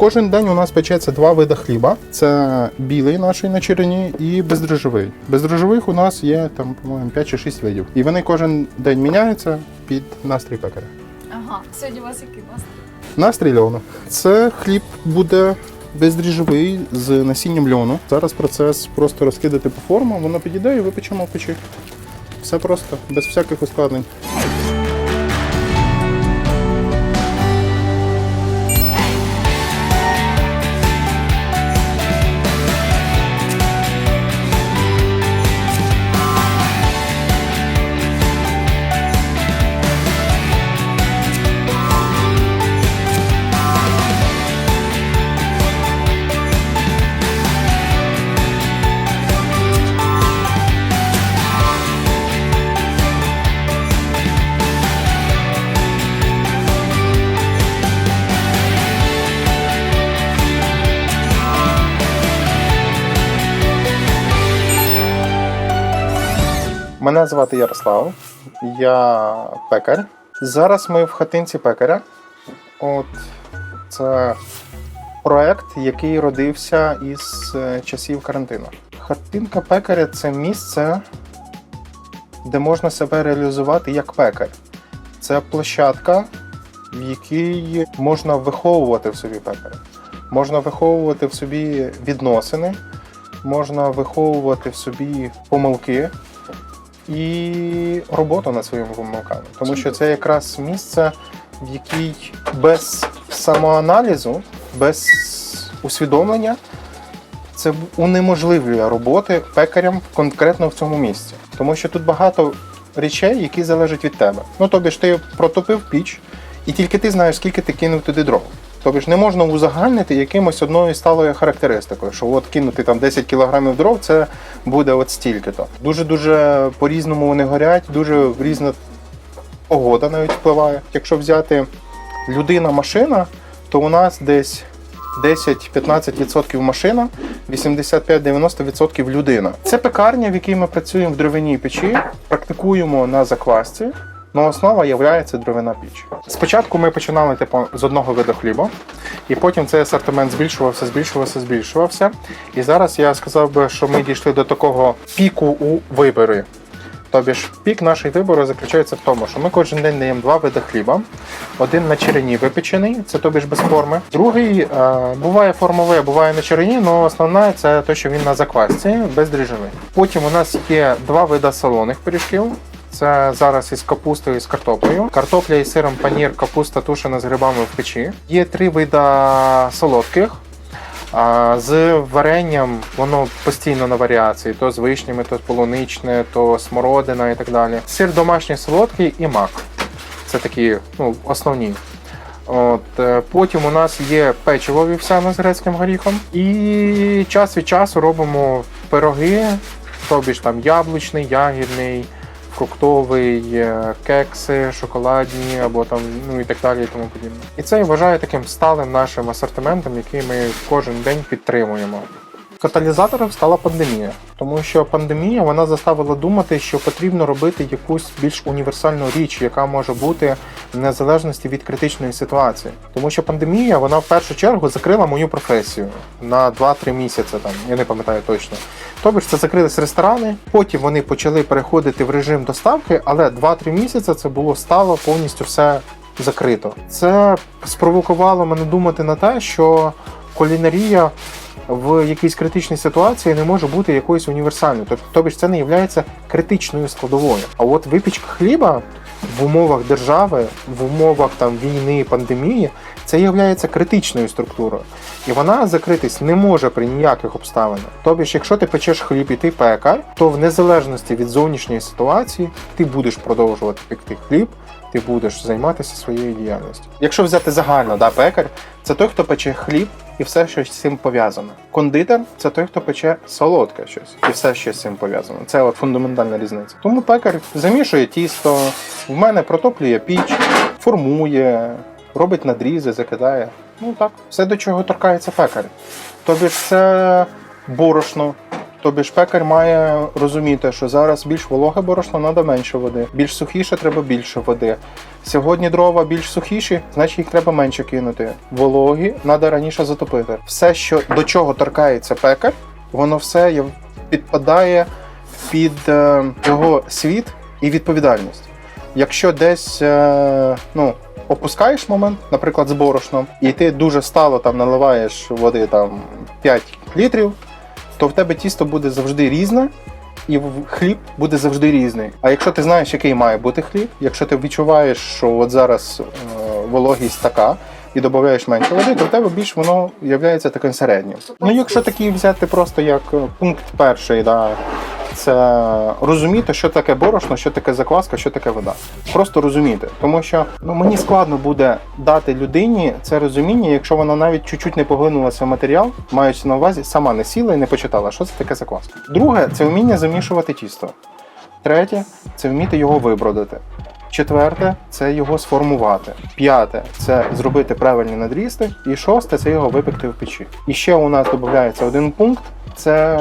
Кожен день у нас печеться два види хліба: це білий наш на черені і бездрожжевий. Бездрожжевих у нас є там, по-моєму, 5 чи 6 видів. І вони кожен день міняються під настрій пекаря. Ага, сьогодні у вас який настрій? Настрій льону. Це хліб буде бездріжджовий з насінням льону. Зараз процес просто розкидати по формам, воно підійде і випечемо в печі. Все просто, без всяких ускладнень. Мене звати Ярослав, я пекар. Зараз ми в хатинці пекаря. От це проект, який родився із е, часів карантину. Хатинка пекаря це місце, де можна себе реалізувати як пекар. Це площадка, в якій можна виховувати в собі пекаря. Можна виховувати в собі відносини, можна виховувати в собі помилки і роботу над своїми помилками. Тому що це якраз місце, в якій без самоаналізу, без усвідомлення це унеможливлює роботи пекарям конкретно в цьому місці. Тому що тут багато речей, які залежать від тебе. Ну тобі ж ти протопив піч, і тільки ти знаєш, скільки ти кинув туди дров. Тобі ж не можна узагальнити якимось одною сталою характеристикою, що от кинути там 10 кілограмів дров, це буде от стільки-то. Дуже дуже по-різному вони горять, дуже різна погода навіть впливає. Якщо взяти людина-машина, то у нас десь 10-15% машина, 85-90% людина. Це пекарня, в якій ми працюємо в дровяній печі, практикуємо на заквасці. Ну, основа є дровяна піч. Спочатку ми починали типу, з одного виду хліба, і потім цей асортимент збільшувався, збільшувався, збільшувався. І зараз я сказав би, що ми дійшли до такого піку у виборі. Тобі ж пік нашої вибору заключається в тому, що ми кожен день даємо два види хліба. Один на черені випечений, це тобі ж без форми. Другий е, буває формовий, буває на черені, але основна це те, що він на заквасці, без бездріжджовий. Потім у нас є два види солоних пиріжків. Це зараз із капустою і з картоплею. Картопля із сиром панір, капуста тушена з грибами в печі. Є три вида солодких. А з варенням воно постійно на варіації: то з вишнями, то полуничне, то смородина і так далі. Сир домашній солодкий і мак. Це такі ну, основні. От, е, потім у нас є печиво вівсяне з грецьким горіхом. І час від часу робимо пироги, тобі ж там яблучний, ягідний, фруктовий, е, кекси, шоколадні або там ну і так далі, і тому подібне. І це я вважаю таким сталим нашим асортиментом, який ми кожен день підтримуємо. Каталізатором стала пандемія, тому що пандемія вона заставила думати, що потрібно робити якусь більш універсальну річ, яка може бути в незалежності від критичної ситуації. Тому що пандемія вона в першу чергу закрила мою професію на 2-3 місяці. Там я не пам'ятаю точно. Тобто це закрились ресторани. Потім вони почали переходити в режим доставки, але 2-3 місяці це було стало повністю все закрито. Це спровокувало мене думати на те, що кулінарія в якійсь критичній ситуації не може бути якоюсь універсальною. Тобто, тобі ж це не є критичною складовою. А от випічка хліба в умовах держави, в умовах там війни, пандемії, це є критичною структурою. І вона закритись не може при ніяких обставинах. Тобі якщо ти печеш хліб і ти пекар, то в незалежності від зовнішньої ситуації ти будеш продовжувати пекти хліб, ти будеш займатися своєю діяльністю. Якщо взяти загально, да, пекар це той, хто пече хліб і все, що з цим пов'язано. Кондитер це той, хто пече солодке щось, і все, що з цим пов'язано. Це от фундаментальна різниця. Тому пекар замішує тісто, в мене протоплює піч, формує, робить надрізи, закидає. Ну так, все до чого торкається пекар. Тобі це борошно, Тобі ж пекар має розуміти, що зараз більш вологе борошно треба менше води, більш сухіше треба більше води. Сьогодні дрова більш сухіші, значить їх треба менше кинути. Вологі треба раніше затопити. Все, що до чого торкається пекар, воно все підпадає під е, його світ і відповідальність. Якщо десь е, ну, опускаєш момент, наприклад, з борошном, і ти дуже стало там наливаєш води там 5 літрів, то в тебе тісто буде завжди різне, і хліб буде завжди різний. А якщо ти знаєш, який має бути хліб, якщо ти відчуваєш, що от зараз е, вологість така. І додаєш менше води, то в тебе більш воно є таким середнім. Ну, якщо такий взяти просто як е, пункт перший, да, це розуміти, що таке борошно, що таке закваска, що таке вода. Просто розуміти. Тому що ну, мені складно буде дати людині це розуміння, якщо вона навіть чуть-чуть не поглинулася в матеріал, маючи на увазі, сама не сіла і не почитала, що це таке закваска. Друге це вміння замішувати тісто. Третє це вміти його вибродити. Четверте це його сформувати. П'яте це зробити правильні надрізки. І шосте це його випекти в печі. І ще у нас додається один пункт: це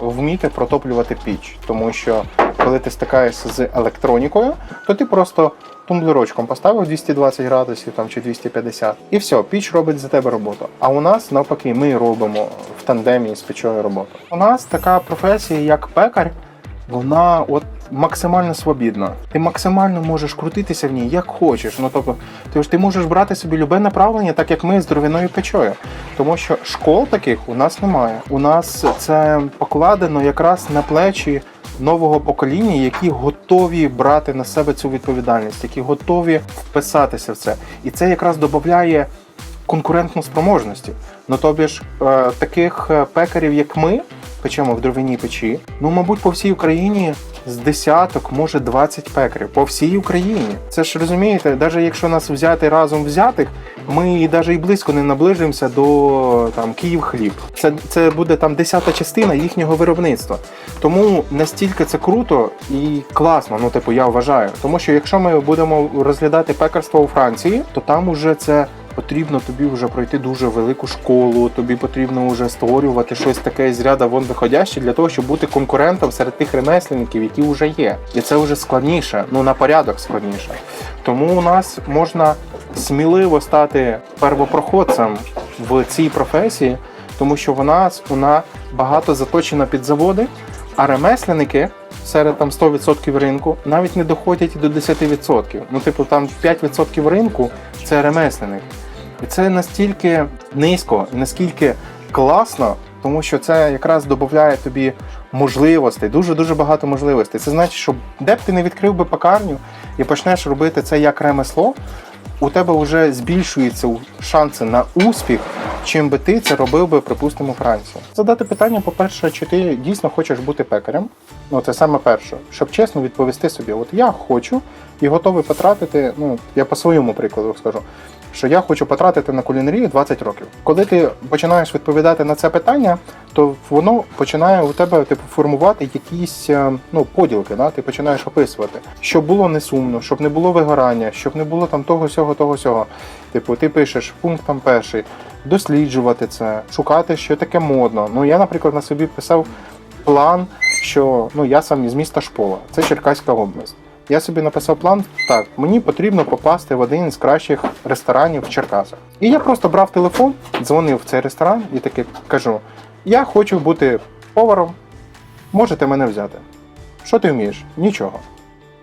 вміти протоплювати піч. Тому що коли ти стикаєшся з електронікою, то ти просто тумблерочком поставив 220 градусів там чи 250, і все, піч робить за тебе роботу. А у нас навпаки, ми робимо в тандемі з печою роботу. У нас така професія, як пекар, вона от максимально свобідна. Ти максимально можеш крутитися в ній як хочеш. Ну тобто, ти ж ти можеш брати собі любе направлення, так як ми з дровяною печою. Тому що школ таких у нас немає. У нас це покладено якраз на плечі нового покоління, які готові брати на себе цю відповідальність, які готові вписатися в це. І це якраз додає конкурентну спроможності. Ну тобі ж е, таких е, пекарів, як ми, печемо в дровяній печі, ну мабуть, по всій Україні з десяток, може 20 пекарів. По всій Україні. Це ж розумієте, навіть якщо нас взяти разом взятих, ми навіть і близько не наближимося до там Київ хліб. Це, це буде там десята частина їхнього виробництва. Тому настільки це круто і класно. Ну, типу, я вважаю. Тому що якщо ми будемо розглядати пекарство у Франції, то там уже це. Потрібно тобі вже пройти дуже велику школу, тобі потрібно вже створювати щось таке з ряда вон виходяще для того, щоб бути конкурентом серед тих ремесленників, які вже є. І це вже складніше, ну на порядок складніше. Тому у нас можна сміливо стати первопроходцем в цій професії, тому що вона, вона багато заточена під заводи, а ремесленники серед там 100% ринку навіть не доходять і до 10%. Ну, типу, там 5% ринку це ремесленник. І це настільки низько і наскільки класно, тому що це якраз додає тобі можливостей, дуже дуже багато можливостей. Це значить, що де б ти не відкрив би пекарню і почнеш робити це як ремесло, у тебе вже збільшуються шанси на успіх, чим би ти це робив би, припустимо, Франції. Задати питання, по-перше, чи ти дійсно хочеш бути пекарем? Ну, це саме перше, щоб чесно відповісти собі: от я хочу і готовий потратити. Ну, я по своєму прикладу скажу, що я хочу потратити на кулінарію 20 років. Коли ти починаєш відповідати на це питання, то воно починає у тебе типу формувати якісь е, ну поділки. Да? Ти починаєш описувати, щоб було не сумно, щоб не було вигорання, щоб не було там того сього, того сього. Типу, ти пишеш пункт там перший, досліджувати це, шукати, що таке модно. Ну я, наприклад, на собі писав план, що ну я сам із міста Шпола, це Черкаська область. Я собі написав план, так, мені потрібно попасти в один з кращих ресторанів в Черкасах. І я просто брав телефон, дзвонив в цей ресторан і таки кажу: я хочу бути поваром, можете мене взяти. Що ти вмієш? Нічого.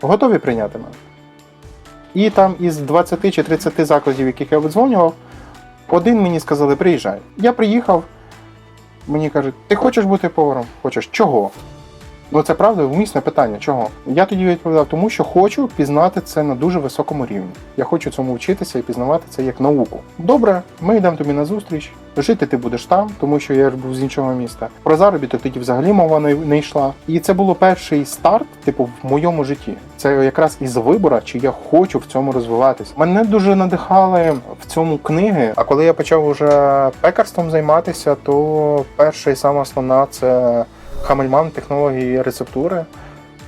Готові прийняти мене. І там із 20 чи 30 закладів, яких я видзвонював, один мені сказали, приїжджай. Я приїхав, мені кажуть, ти хочеш бути поваром? Хочеш. Чого? Ну це правда вмісне питання. Чого? Я тоді відповідав, тому що хочу пізнати це на дуже високому рівні. Я хочу цьому вчитися і пізнавати це як науку. Добре, ми йдемо тобі на зустріч. Жити ти будеш там, тому що я ж був з іншого міста. Про заробіток тоді взагалі мова не, йшла. І це було перший старт, типу, в моєму житті. Це якраз із вибора, чи я хочу в цьому розвиватися. Мене дуже надихали в цьому книги. А коли я почав уже пекарством займатися, то перша і сама основна це Хамельман технології рецептури.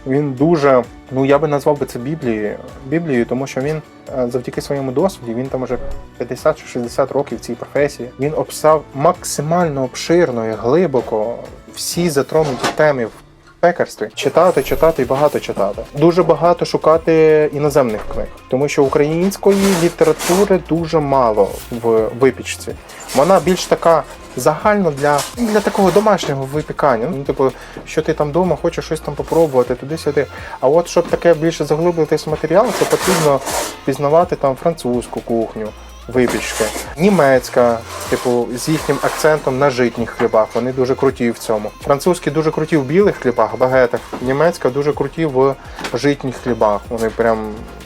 Він дуже, ну я би назвав би це Біблією, Біблією, тому що він е, завдяки своєму досвіді, він там уже 50 чи 60 років в цій професії. Він описав максимально обширно і глибоко всі затронуті теми в пекарстві. Читати, читати і багато читати. Дуже багато шукати іноземних книг, тому що української літератури дуже мало в випічці. Вона більш така загально для, для такого домашнього випікання. Ну, типу, що ти там вдома хочеш щось там попробувати, туди-сюди. А от щоб таке більше заглиблитись в матеріал, це потрібно пізнавати там французьку кухню. Випічки, німецька, типу, з їхнім акцентом на житніх хлібах. Вони дуже круті в цьому. Французькі дуже круті в білих хлібах, багетах. Німецька дуже круті в житніх хлібах. Вони прям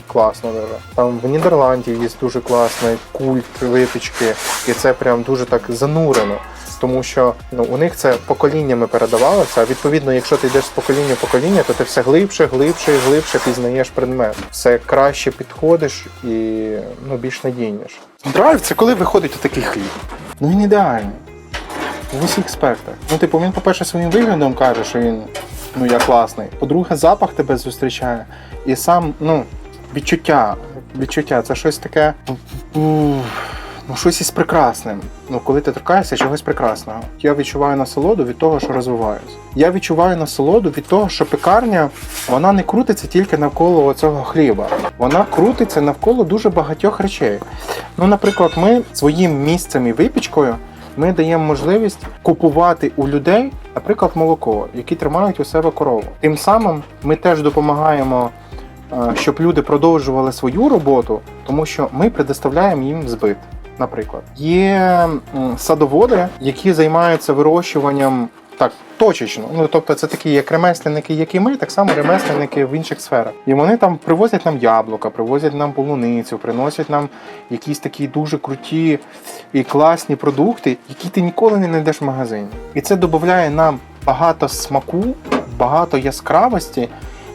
класно дуже. Там в Нідерландії є дуже класний культ випічки, і це прям дуже так занурено. Тому що ну у них це поколіннями передавалося. А відповідно, якщо ти йдеш з покоління в покоління, то ти все глибше, глибше і глибше пізнаєш предмет. Все краще підходиш і ну більш надійніше. Драйв це коли виходить такий хліб. Ну він ідеальний. В усіх спектрах. Ну, типу, він, по-перше, своїм виглядом каже, що він ну я класний. По-друге, запах тебе зустрічає. І сам, ну, відчуття. Відчуття це щось таке. Ну, щось із прекрасним. Ну, коли ти торкаєшся чогось прекрасного. Я відчуваю насолоду від того, що розвиваюсь. Я відчуваю насолоду від того, що пекарня вона не крутиться тільки навколо цього хліба. Вона крутиться навколо дуже багатьох речей. Ну, наприклад, ми своїм місцем і випічкою ми даємо можливість купувати у людей, наприклад, молоко, які тримають у себе корову. Тим самим ми теж допомагаємо, е, щоб люди продовжували свою роботу, тому що ми предоставляємо їм збит. Наприклад, є садоводи, які займаються вирощуванням так точечно. Ну тобто, це такі як ремесленники, як і ми, так само ремесленники в інших сферах. І вони там привозять нам яблука, привозять нам полуницю, приносять нам якісь такі дуже круті і класні продукти, які ти ніколи не знайдеш в магазині. І це додає нам багато смаку, багато яскравості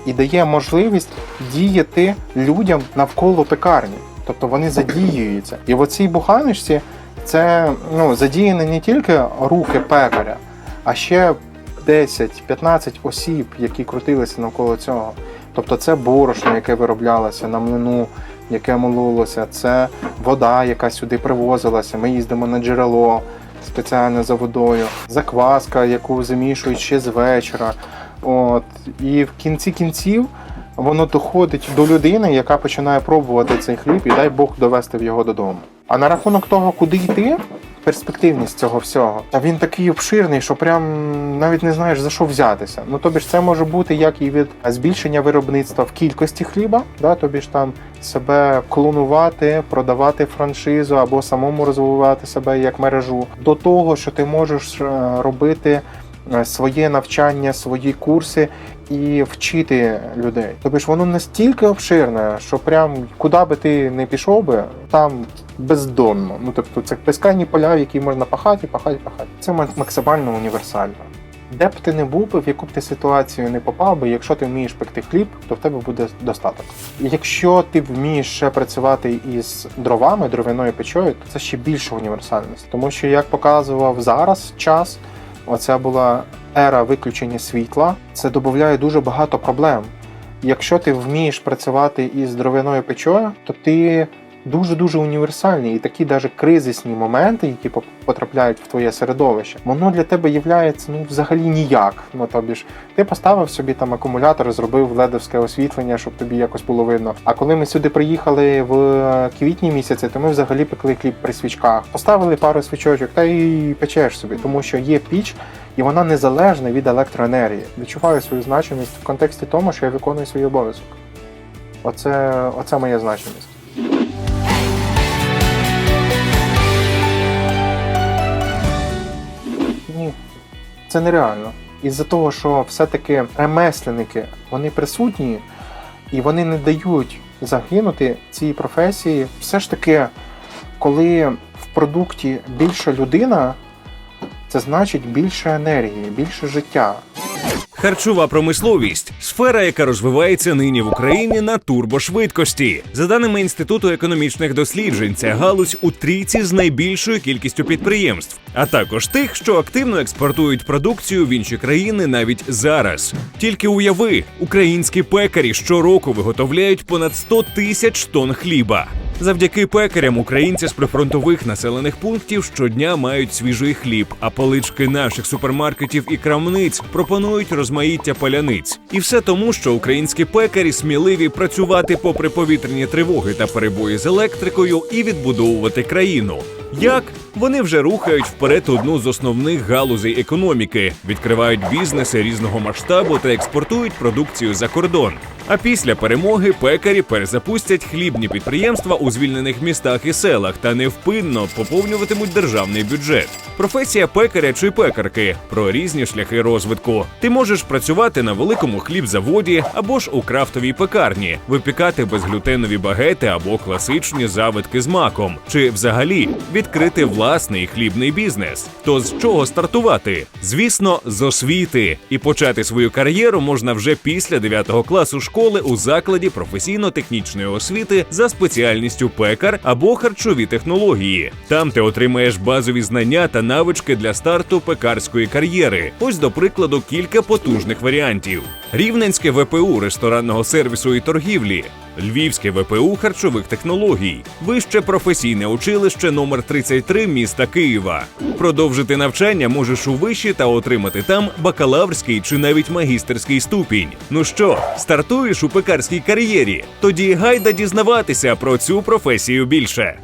і дає можливість діяти людям навколо пекарні. Тобто вони задіюються. І в оцій буханочці це ну, задіяні не тільки руки пекаря, а ще 10-15 осіб, які крутилися навколо цього. Тобто це борошно, яке вироблялося на млину, яке мололося, це вода, яка сюди привозилася. Ми їздимо на джерело спеціально за водою, закваска, яку замішують ще з вечора. От. І в кінці кінців воно доходить до людини, яка починає пробувати цей хліб, і дай Бог довести в його додому. А на рахунок того, куди йти, перспективність цього всього, він такий обширний, що прям навіть не знаєш за що взятися. Ну тобі ж це може бути як і від збільшення виробництва в кількості хліба, да, тобі ж там себе клонувати, продавати франшизу або самому розвивати себе як мережу, до того, що ти можеш е, робити своє навчання, свої курси і вчити людей. Тобі ж воно настільки обширне, що прям куди би ти не пішов би, там бездонно. Ну тобто це безкрайні поля, які можна пахати, пахати, пахати. Це ма- максимально універсально. Де б ти не був би, в яку б ти ситуацію не попав би, якщо ти вмієш пекти хліб, то в тебе буде достаток. Якщо ти вмієш ще працювати із дровами, дровяною печою, то це ще більша універсальність. Тому що, як показував зараз час, оця була ера виключення світла, це додає дуже багато проблем. Якщо ти вмієш працювати із дровяною печою, то ти дуже-дуже універсальний. І такі навіть кризисні моменти, які потрапляють в твоє середовище, воно для тебе являється ну взагалі ніяк. Ну тобі ж ти поставив собі там акумулятор, зробив ледовське освітлення, щоб тобі якось було видно. А коли ми сюди приїхали в квітні місяці, то ми взагалі пекли хліб при свічках. Поставили пару свічочок та й печеш собі, тому що є піч, і вона незалежна від електроенергії. Відчуваю свою значимість в контексті тому, що я виконую свій обов'язок. Оце, оце моя значимість. Це нереально. Із-за того, що все-таки ремесленники вони присутні і вони не дають загинути цій професії. Все ж таки, коли в продукті більша людина, це значить більше енергії, більше життя. Харчова промисловість сфера, яка розвивається нині в Україні на турбошвидкості. За даними інституту економічних досліджень, ця галузь у трійці з найбільшою кількістю підприємств, а також тих, що активно експортують продукцію в інші країни навіть зараз. Тільки уяви, українські пекарі щороку виготовляють понад 100 тисяч тонн хліба. Завдяки пекарям українці з прифронтових населених пунктів щодня мають свіжий хліб, а полички наших супермаркетів і крамниць пропонують розмаїття паляниць. І все тому, що українські пекарі сміливі працювати попри повітряні тривоги та перебої з електрикою і відбудовувати країну. Як вони вже рухають вперед одну з основних галузей економіки, відкривають бізнеси різного масштабу та експортують продукцію за кордон. А після перемоги пекарі перезапустять хлібні підприємства у звільнених містах і селах та невпинно поповнюватимуть державний бюджет. Професія пекаря чи пекарки про різні шляхи розвитку. Ти можеш працювати на великому хлібзаводі або ж у крафтовій пекарні, випікати безглютенові багети або класичні завитки з маком, чи взагалі відкрити власний хлібний бізнес. То з чого стартувати? Звісно, з освіти. І почати свою кар'єру можна вже після 9 класу школи у закладі професійно-технічної освіти за спеціальністю пекар або харчові технології. Там ти отримаєш базові знання та навички для старту пекарської кар'єри. Ось до прикладу кілька потужних варіантів: Рівненське ВПУ ресторанного сервісу і торгівлі. Львівське ВПУ харчових технологій, вище професійне училище номер 33 міста Києва. Продовжити навчання можеш у виші та отримати там бакалаврський чи навіть магістерський ступінь. Ну що, стартуєш у пекарській кар'єрі? Тоді гайда дізнаватися про цю професію більше.